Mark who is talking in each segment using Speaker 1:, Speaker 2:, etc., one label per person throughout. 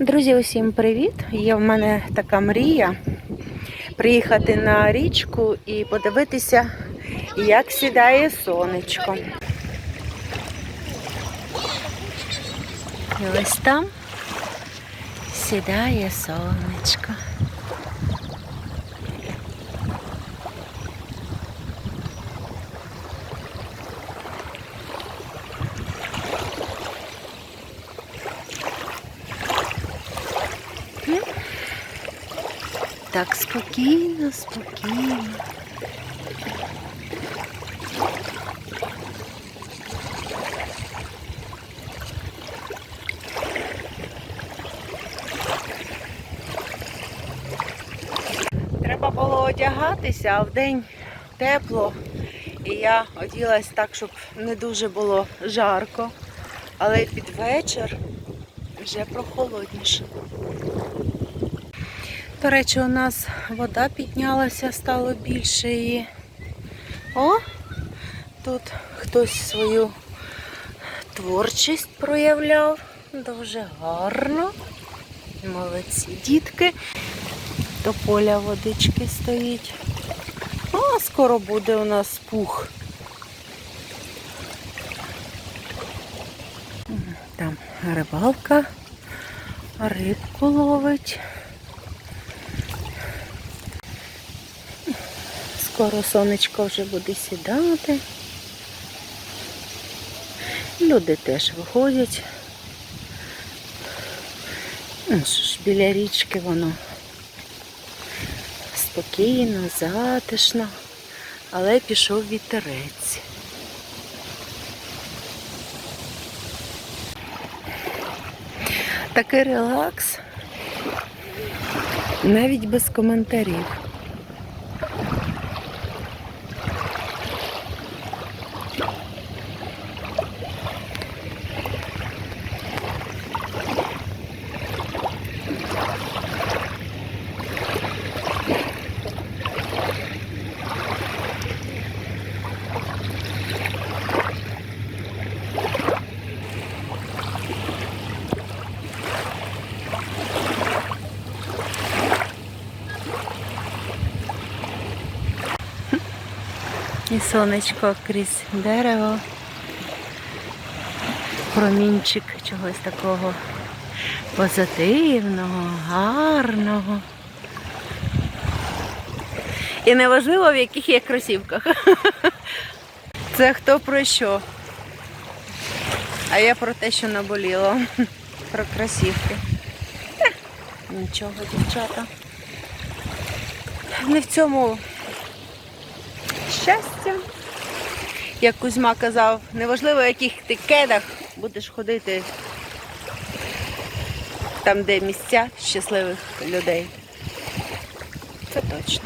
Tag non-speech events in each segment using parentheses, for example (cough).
Speaker 1: Друзі, усім привіт! Є в мене така мрія приїхати на річку і подивитися, як сідає сонечко. І ось там сідає сонечко. Так спокійно, спокійно. Треба було одягатися, а вдень тепло. І я оділась так, щоб не дуже було жарко. Але під вечір вже прохолодніше. До речі, у нас вода піднялася, стало більше її. О, тут хтось свою творчість проявляв. Дуже гарно. Молодці дітки. До поля водички стоїть. О, скоро буде у нас пух. Там рибалка, рибку ловить. Скоро сонечко вже буде сідати. Люди теж виходять. Ну, що ж, біля річки воно спокійно, затишно, але пішов вітерець. Такий релакс, навіть без коментарів. І сонечко крізь дерево. Промінчик чогось такого позитивного, гарного. І неважливо, в яких є кросівках. (laughs) Це хто про що. А я про те, що наболіло. (laughs) Про кросівки. Нічого, дівчата. Не в цьому щастя. Як Кузьма казав, неважливо, в яких ти кедах будеш ходити там, де місця щасливих людей. Це точно.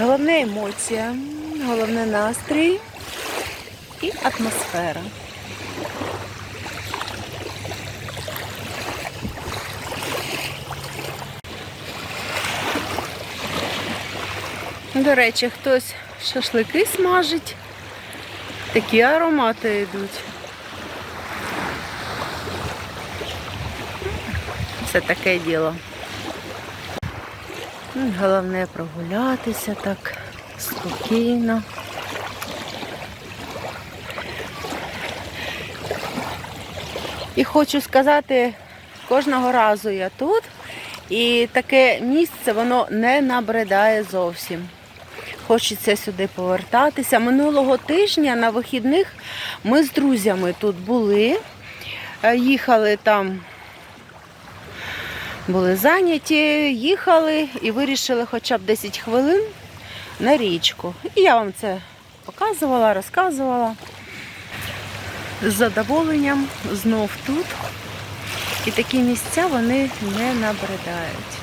Speaker 1: Головне емоція, головне настрій і атмосфера. До речі, хтось шашлики смажить. Такі аромати йдуть. Це таке діло. Ну, Головне прогулятися так спокійно. І хочу сказати, кожного разу я тут, і таке місце воно не набридає зовсім. Хочеться сюди повертатися. Минулого тижня на вихідних ми з друзями тут були, Е, їхали там, були зайняті, їхали і вирішили хоча б 10 хвилин на річку. І я вам це показувала, розказувала. З задоволенням знов тут. І такі місця вони не набридають.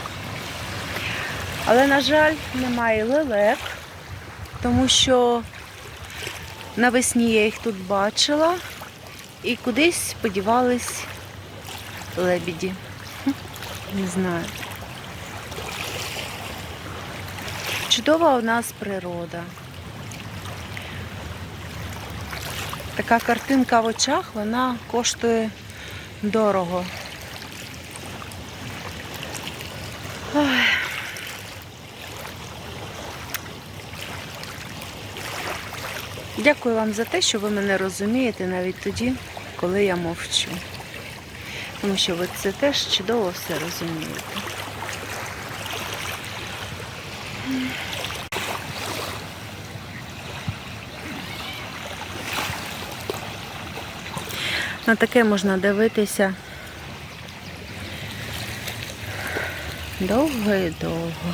Speaker 1: Але, на жаль, немає лелек, тому що навесні я їх тут бачила і кудись подівались лебіді. Не знаю. Чудова у нас природа. Така картинка в очах, вона коштує дорого. Дякую вам за те, що ви мене розумієте навіть тоді, коли я мовчу. Тому що ви це теж чудово все розумієте. На таке можна дивитися довго і довго.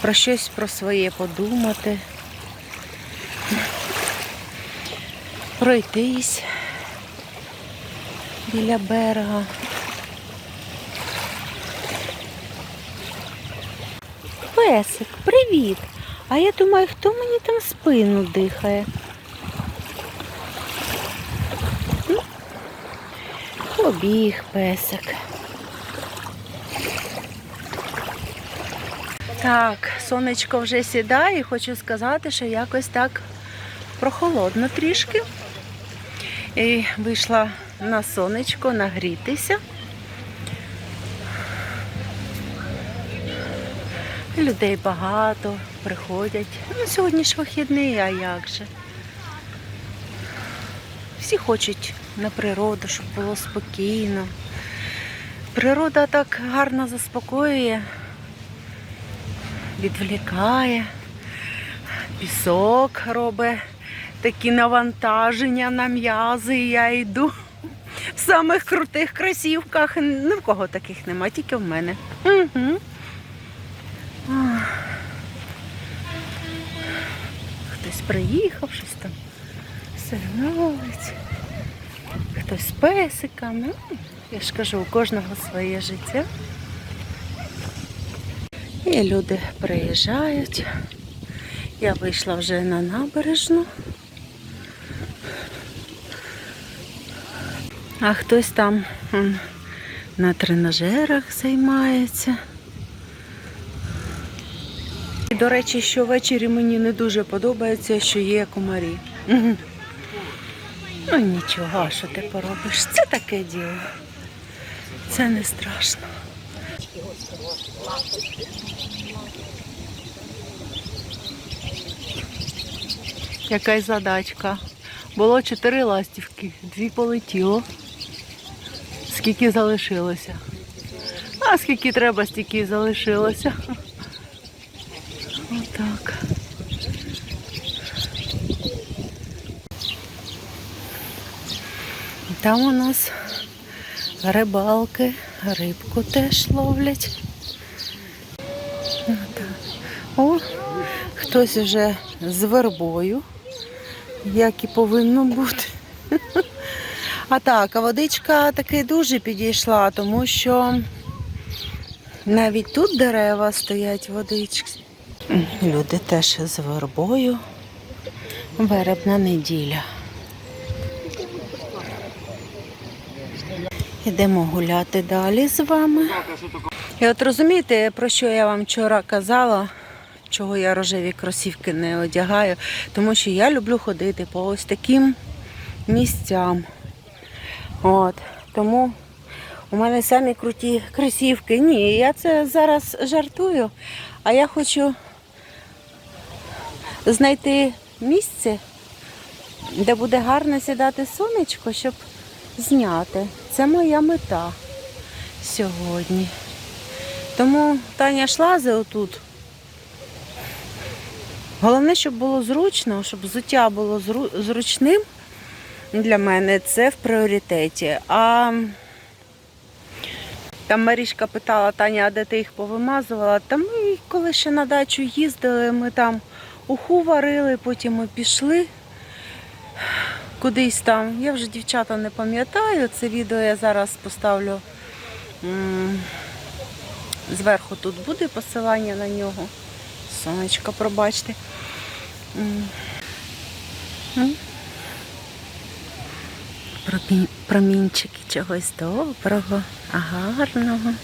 Speaker 1: Про щось про своє подумати. Пройтись біля берега. Песик, привіт! А я думаю, хто мені там спину дихає? Побіг песик. Так, сонечко вже сідає і хочу сказати, що якось так прохолодно трішки. І вийшла на сонечко нагрітися. Людей багато, приходять. Ну, сьогодні ж вихідний, а як же? Всі хочуть на природу, щоб було спокійно. Природа так гарно заспокоює, відвлікає, пісок робить такі навантаження на м'язи, я йду в самих крутих кросівках. Ні в кого таких нема, тільки в мене. Угу. Хтось приїхав, щось там сигналить, хтось з песиками. Ну, Я ж кажу, у кожного своє життя. І люди приїжджають. Я вийшла вже на набережну. А хтось там на тренажерах займається. І, до речі, що ввечері мені не дуже подобається, що є комарі. Ну нічого, що ти поробиш? Це таке діло. Це не страшно. Якась задачка. Було чотири ластівки, дві полетіло. Скільки залишилося? А скільки треба, стільки залишилося. Отак. Там у нас рибалки, рибку теж ловлять. О, хтось вже з вербою, як і повинно бути. А так, а водичка таки дуже підійшла, тому що навіть тут дерева стоять водички. Люди теж з вербою. Веребна неділя. Йдемо гуляти далі з вами. І от розумієте, про що я вам вчора казала, чого я рожеві кросівки не одягаю, тому що я люблю ходити по ось таким місцям. От. Тому у мене самі круті кросівки. Ні, я це зараз жартую, а я хочу знайти місце, де буде гарно сідати сонечко, щоб зняти. Це моя мета сьогодні. Тому Таня шлази отут. Головне, щоб було зручно, щоб взуття було зру- зручним для мене, це в пріоритеті. А там Марішка питала, Таня, а де ти їх повимазувала? Та ми коли ще на дачу їздили, ми там уху варили, потім ми пішли кудись там. Я вже дівчата не пам'ятаю. Це відео я зараз поставлю. Зверху тут буде посилання на нього. Сонечко, пробачте. Промінчики чогось доброго, гарного.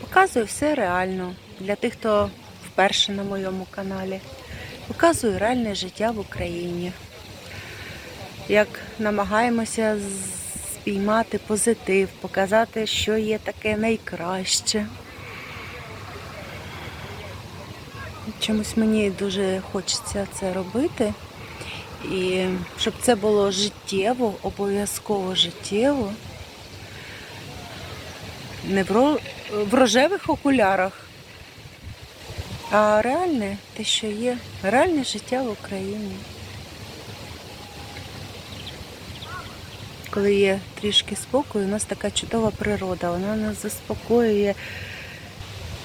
Speaker 1: Показую все реально для тих, хто вперше на моєму каналі. Показую реальне життя в Україні. Як намагаємося спіймати позитив, показати, що є таке найкраще. Чомусь мені дуже хочеться це робити. І щоб це було життєво, обов'язково життєво. Не в, ро... в рожевих окулярах, а реальне те, що є, реальне життя в Україні. Коли є трішки спокою, у нас така чудова природа, вона нас заспокоює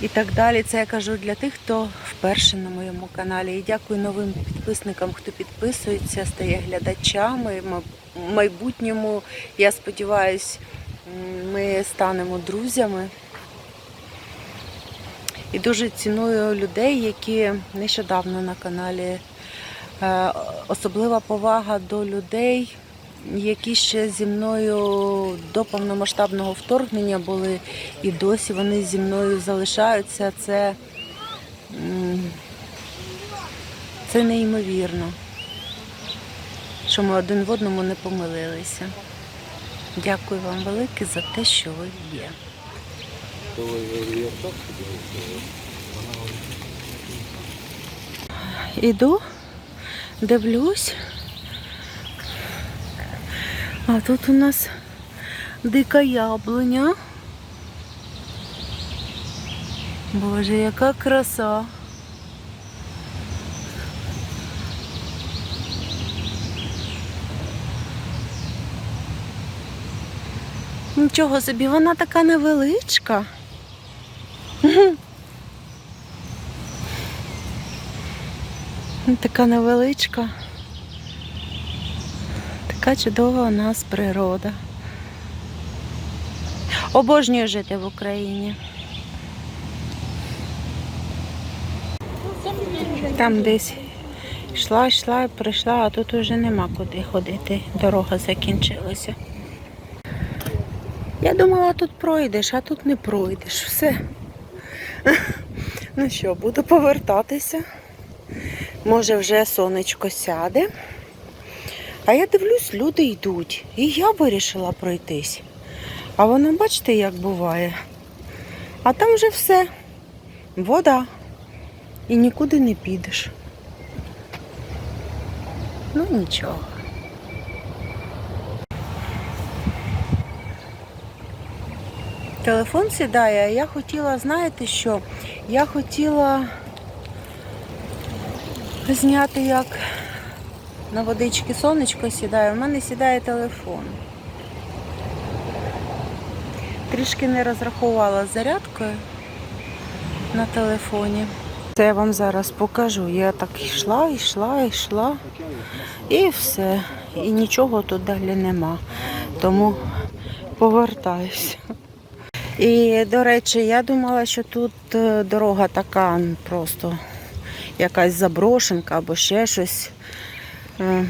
Speaker 1: і так далі. Це я кажу для тих, хто вперше на моєму каналі. І дякую новим підписникам, хто підписується, стає глядачами. В майбутньому, я сподіваюся, ми станемо друзями. І дуже ціную людей, які нещодавно на каналі. Е, Особлива повага до людей, які ще зі мною до повномасштабного вторгнення були і досі вони зі мною залишаються. Це, це неймовірно, що ми один в одному не помилилися. Дякую вам велике за те, що ви є. Іду, дивлюсь. А тут у нас дика яблуня. Боже, яка краса. Нічого собі, вона така невеличка. Така невеличка. Така чудова у нас природа. Обожнюю жити в Україні. Там десь йшла, йшла, прийшла, а тут уже нема куди ходити. Дорога закінчилася. Я думала, тут пройдеш, а тут не пройдеш. Все. (laughs) Ну що, буду повертатися. Може, вже сонечко сяде. А я дивлюсь, люди йдуть. І я вирішила пройтись. А воно, бачите, як буває. А там вже все. Вода. І нікуди не підеш. Ну нічого. Телефон сідає, а я хотіла, знаєте що? Я хотіла зняти, як на водички сонечко сідає, в мене сідає телефон. Трішки не розрахувала зарядкою на телефоні. Це я вам зараз покажу. Я так йшла, йшла, йшла і все. І нічого тут далі нема. Тому повертаюся. І, до речі, я думала, що тут е, дорога така просто якась заброшенка або ще щось. Е,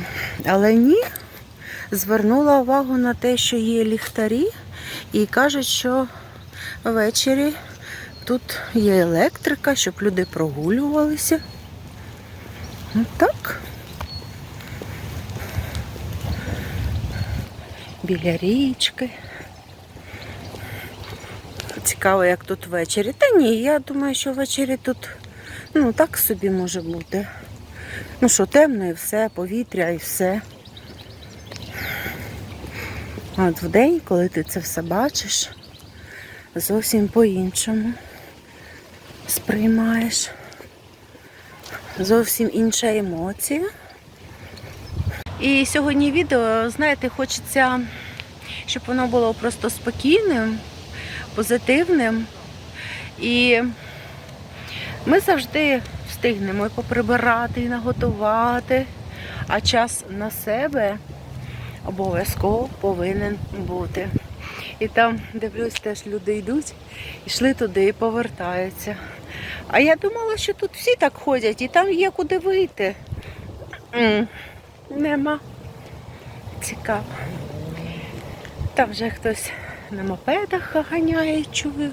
Speaker 1: Але ні, звернула увагу на те, що є ліхтарі, і кажуть, що ввечері тут є електрика, щоб люди прогулювалися. Ну, так. Біля річки. Цікаво, як тут ввечері. Та ні, я думаю, що ввечері тут ну, так собі може бути. Ну що, темно і все, повітря і все. От вдень, коли ти це все бачиш, зовсім по-іншому сприймаєш. Зовсім інша емоція. І сьогодні відео, знаєте, хочеться, щоб воно було просто спокійним, позитивним. І ми завжди встигнемо і поприбирати, і наготувати, а час на себе обов'язково повинен бути. І там, дивлюсь, теж люди йдуть, йшли туди і повертаються. А я думала, що тут всі так ходять і там є куди вийти. Нема. Цікаво. Там вже хтось на мопедах ганяє, чую.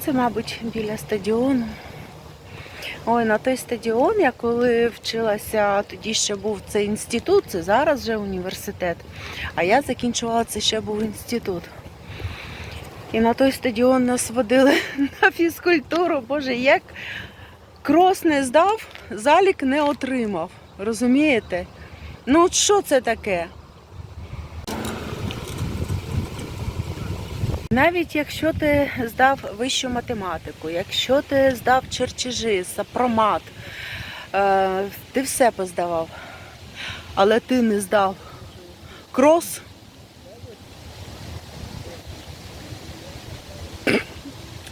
Speaker 1: Це, мабуть, біля стадіону. Ой, на той стадіон, я коли вчилася, тоді ще був цей інститут, це зараз вже університет. А я закінчувала це ще був інститут. І на той стадіон нас водили (laughs) на фізкультуру. Боже, як крос не здав, залік не отримав. Розумієте? Ну, от що це таке? Навіть якщо ти здав вищу математику, якщо ти здав чертежі, сапромат, е, ти все поздавав, але ти не здав крос.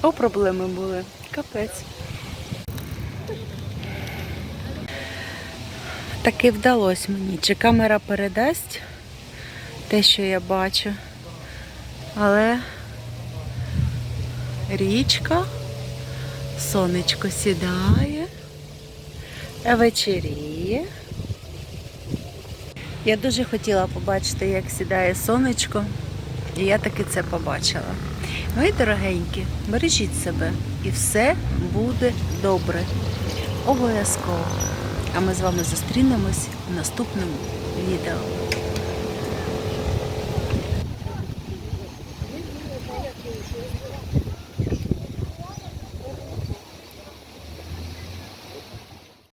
Speaker 1: О, проблеми були. Капець. Таки вдалося мені. Чи камера передасть те, що я бачу. Але річка, сонечко сідає, вечеріє. Я дуже хотіла побачити, як сідає сонечко, і я таки це побачила. Мої дорогенькі, бережіть себе і все буде добре. Обов'язково. А ми з вами зустрінемось в наступному відео.